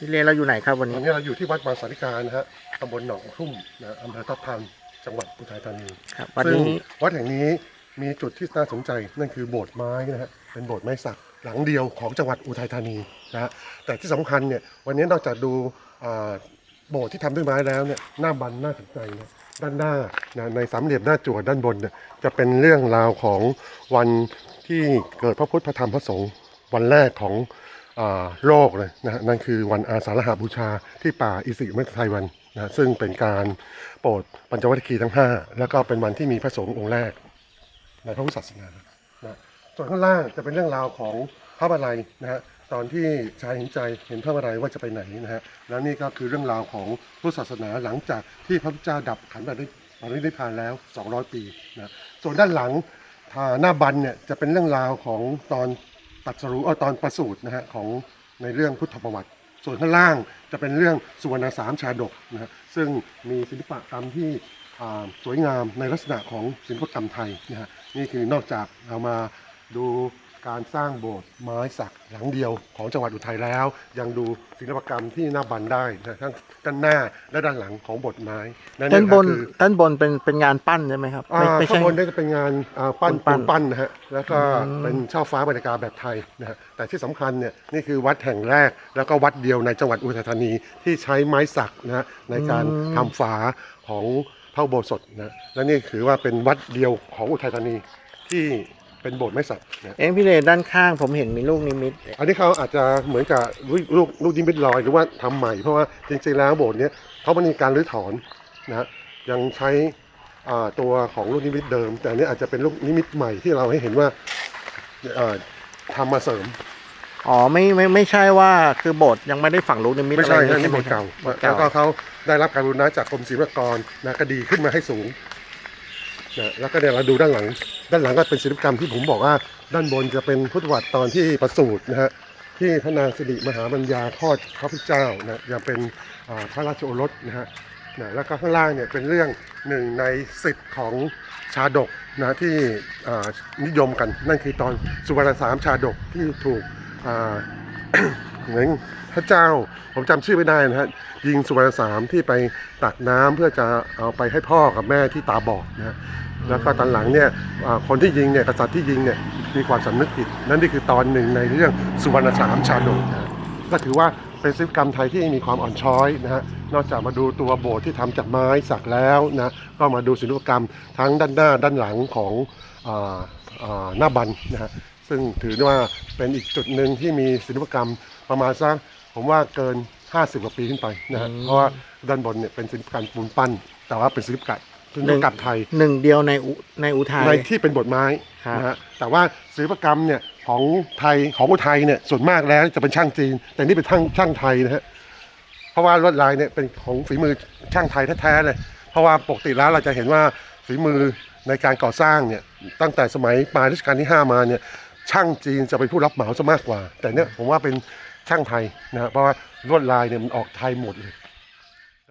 พี่เลเราอยู่ไหนครับวันวันนี้นี้เราอยู่ที่วัดบางสาริกานะฮะตำบลหนองทุ่มนะอำเภอทับทันจังหวัดอุทัยธานีครับวันซึ่งนี้วัดแห่งนี้มีจุดที่น่าสนใจนั่นคือโบสถ์ไม้นะฮะเป็นโบสถ์ไม้สักหลังเดียวของจังหวัดอุทัยธานีนะฮะแต่ที่สำคัญเนี่ยวันนี้นอกจากดูอ่าโบสถ์ที่ทำด้วยไม้แล้วเนี่ยหน้าบันน่าสนใจนะด้านหน้านะในสามเหลี่ยมหน้าจั่วด้านบนเนี่ยจะเป็นเรื่องราวของวันที่เกิดพระพุทธพระธรรมพระสงฆ์วันแรกของอ่า โลกเลยนะนั่นคือวันอาสาฬหบูชาที่ป่าอิสิเมตไทยวันนะซึ่งเป็นการโปรดปัญจวัคคีย์ทั้ง 5 แล้วก็เป็นวันที่มีพระสงฆ์องค์แรกในพระพุทธศาสนานะส่วนข้างล่างจะเป็นเรื่องราวของพระบาลัยนะฮะตอนที่ชายเห็นใจเห็นพระบาลัยว่าจะไปไหนนะฮะแล้วนี่ก็คือเรื่องราวของพุทธศาสนาหลังจากที่พระพุทธเจ้าดับขันธ์ได้ปรินิพพานแล้ว 200 ปีนะส่วนด้านหลังทาหน้าบันเนี่ยจะเป็นเรื่องราวของตอน ตัดสรู้ตอนประสูตรนะฮะของในเรื่องพุทธประวัติ ส่วนข้างล่างจะเป็นเรื่องสุวรรณสามชาดกนะฮะซึ่งมีศิลปะกรรมที่สวยงามในลักษณะของศิลปกรรมไทยนะฮะนี่คือนอกจากเรามาดู การสร้างโบสถ์ไม้สักหลังเดียวของจังหวัดอุทัยแล้ว ยังดูศิลปกรรมที่หน้าบันได้นะทั้งด้านหน้าและด้านหลังของโบสถ์ไม้และด้านบนก็คือด้านบนเป็นเป็นงานปั้นใช่ไหมครับอ่าไม่ไม่ข้าใช่งบนเนี่ยจะเป็นงานอ่าปั้นปั้ปูนนปั้นนะฮะแล้วก็อืมเป็นช่อฟ้าบรรยากาศแบบไทยนะฮะแต่ที่สำคัญเนี่ยนี่คือวัดแห่งแรก แล้วก็วัดเดียวในจังหวัดอุทัยธานีที่ใช้ไม้สักนะฮะในการทำฝาของพระอุโบสถนะและนี่ถือว่าเป็นวัดเดียวของอุทัยธานีที่ เป็นโบสถ์ไม้สักนะเอ็งพี่เลด้านข้างผมเห็นมีลูกนิมิต อันนี้เขาอาจจะเหมือนกับลูกลูกลูกนิมิตลอยหรือว่าทำใหม่ เพราะว่าจริงๆแล้วโบสถ์เนี้ยเขาไม่มีการรื้อถอนนะฮะยังใช้อ่าตัวของลูกนิมิตเดิม แต่อันนี้อาจจะเป็นลูกนิมิตใหม่ที่เราให้เห็นว่าเอ่อทำมาเสริมอ๋อไม่ไม่ไม่ใช่ว่าคือโบสถ์ยังไม่ได้ฝังลูกนิมิตไม่ใช่อะรนะนี่โบสถ์ใช่เก่าไหมครับแล้วก็เขาได้รับการรุณาจากกรมศิลปากรนะก็ดีขึ้นมาให้สูงนะแล้วก็เดี๋ยวเราดูด้านหลัง ด้านหลังก็เป็นศิลปกรรมที่ผมบอกว่า ด้านบนจะเป็นพุทธวัตรตอนที่ประสูตินะฮะที่พระนางสิริมหาบัญญาคลอดพระพุทธเจ้านะยังเป็นพระราชโอรสนะฮะนะแล้วก็ข้างล่างเนี่ยเป็นเรื่องหนึ่งในสิทธิ์ของชาดกนะที่นิยมกันนั่นคือตอนสุวรรณสามชาดกที่ถูก เหมือนพระเจ้าผมจำชื่อไม่ได้นะฮะยิงสุวรรณสามที่ไปตักน้ำเพื่อจะเอาไปให้พ่อกับแม่ที่ตาบอดนะฮะแล้วก็ตอนหลังเนี่ยคนที่ยิงเนี่ยกษัตริย์ที่ยิงเนี่ยมีความสำนึกผิดนั่นนี่คือตอนหนึ่งในเรื่องสุวรรณสามชาดกนะก็ถือว่าเป็นศิลปกรรมไทยที่มีความอ่อนช้อยนะฮะ นอกจากมาดูตัวโบสถ์ที่ทำจากไม้สักแล้วนะ ก็มาดูศิลปกรรมทั้งด้านหน้าด้านหลังของออหน้าบันนะฮะ ซึ่งถือว่าเป็นอีกจุดหนึ่งที่มีศิลปกรรม ประมาณสักผมว่าเกิน 50กว่าปีขึ้นไปนะฮะอืมเพราะว่าด้านบนเนี่ยเป็นศิลปกรรมปูนปั้น แต่ว่าเป็นศิลปกรรมศิลปกรรมไทย หนึ่งเดียวในอุในอุทัย ในที่เป็นบทไม้ครับ นะฮะแต่ว่าศิลปกรรมเนี่ยของไทยของอุทัยเนี่ยส่วนมากแล้วจะเป็นช่างจีน แต่นี่เป็นช่างช่างไทยนะฮะเพราะว่าลวดลายเนี่ยเป็นของฝีมือช่างไทยแท้ๆเลย เพราะว่าปกติแล้วเราจะเห็นว่าฝีมือในการก่อสร้างเนี่ยตั้งแต่สมัยปลายรัชกาลที่ 5 มาเนี่ยช่างจีนจะเป็นผู้รับเหมาซะมากกว่า แต่เนี่ยผมว่าเป็น ช่างไทยนะเพราะว่าลวดลายเนี่ยมันออกไทยหมดเลย